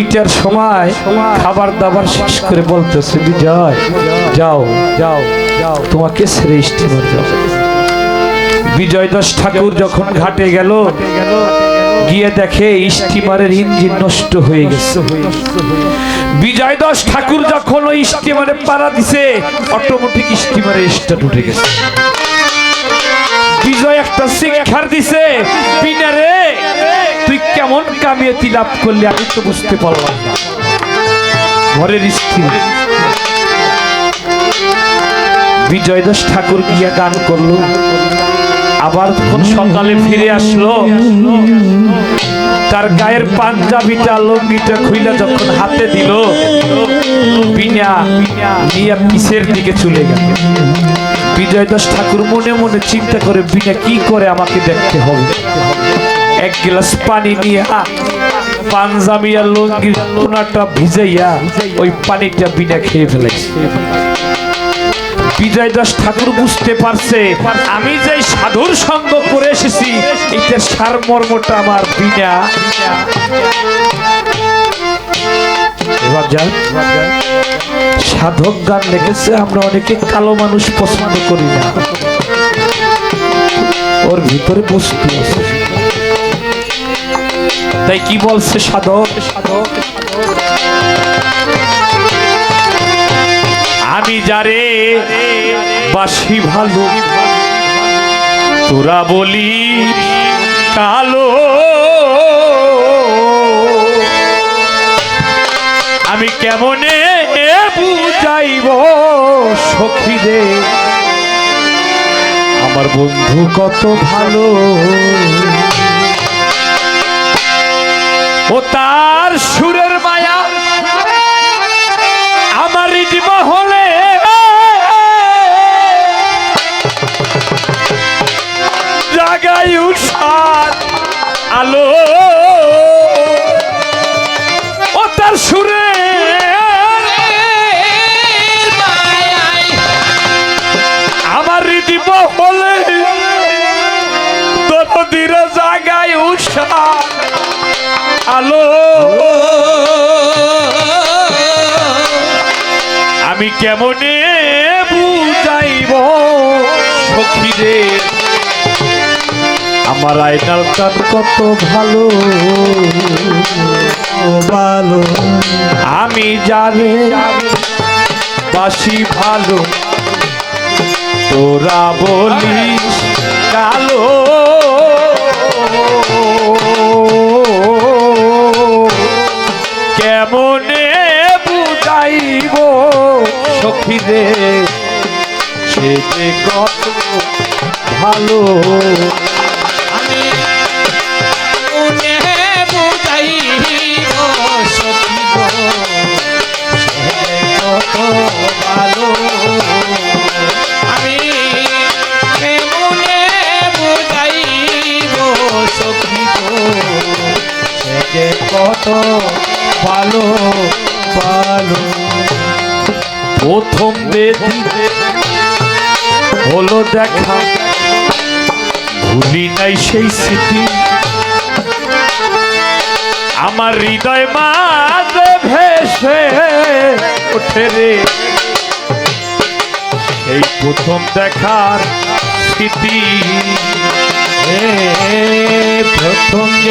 দুইটার সময় খাবার দাবার শেষ করে বলতেছে, বিজয়, যাও যাও যাও, তোমাকে যাও বিজয় দাস ঠাকুর যখন ঘাটে গেল, গিয়ে দেখে স্টিমারের ইঞ্জিন নষ্ট হয়ে গেছে। বিজয় দাস ঠাকুর যখন ওই স্টিমারে পাড়া দিছে, অটোমেটিক স্টিমারে স্টার্ট উঠে গেছে। বিজয় একটা শিক্ষার দিছে বিনারে কেমন কামিয়াতি লাভ করলে আমি তো বুঝতে পারলাম না। ঘরের স্ত্রী। বিজয় দাস ঠাকুর গিয়া গান করল। আবার যখন সকালে ফিরে আসলো, তার গায়ের পাঞ্জাবিটা লঙ্গিটা খুইলা যখন হাতে দিল, বিনা, নিয়ে পিসের দিকে চলে গেল? বিজয় দাস ঠাকুর মনে মনে চিন্তা করে, বিনা কি করে আমাকে দেখতে হবে? এক গ্লাস পানি নিয়ে আর লঙ্গির কোনাটা ভিজাইয়া ওই পানিটা বিনা খেয়ে ফেলেছে বিজয় দাস ঠাকুর বুঝতে পারছে, আমি যে সাধুর সঙ্গ করে এসেছি এটার সারমর্মটা আমার বিনা। সাধক গান লিখেছে, আমরা অনেকে কালো মানুষ পছন্দ করি না। ওর ভিতরে বস্তু আছে। তাই কি বলছে সাধক? সাধক আমি যারে বাসি ভালো, তোরা বলি কালো। আমি কেমনে বুঝাইব সখী রে? আমার বন্ধু কত ভালো। ও তার সুরের মায়া আমার হৃদমহলে। জাগাই উষার আলো। ও তার সুরে আমার জাগাই উষার। আলো। আমি কেমনে বুঝাইব সখীরে আমার আইনাল কান কত ভালো ভালো। আমি জানি বাসি ভালো, তোরা বলিস কালো। সখীরে সে যে কত ভালো। আমি মনে। আমি সখী কত ভালো ভালো। প্রথম বেদি। হলো দেখা। ভুলি নাই সেই স্মৃতি। আমার হৃদয় মাঝে ভেসে ওঠে রে। এই প্রথম দেখার স্মৃতি। প্রথম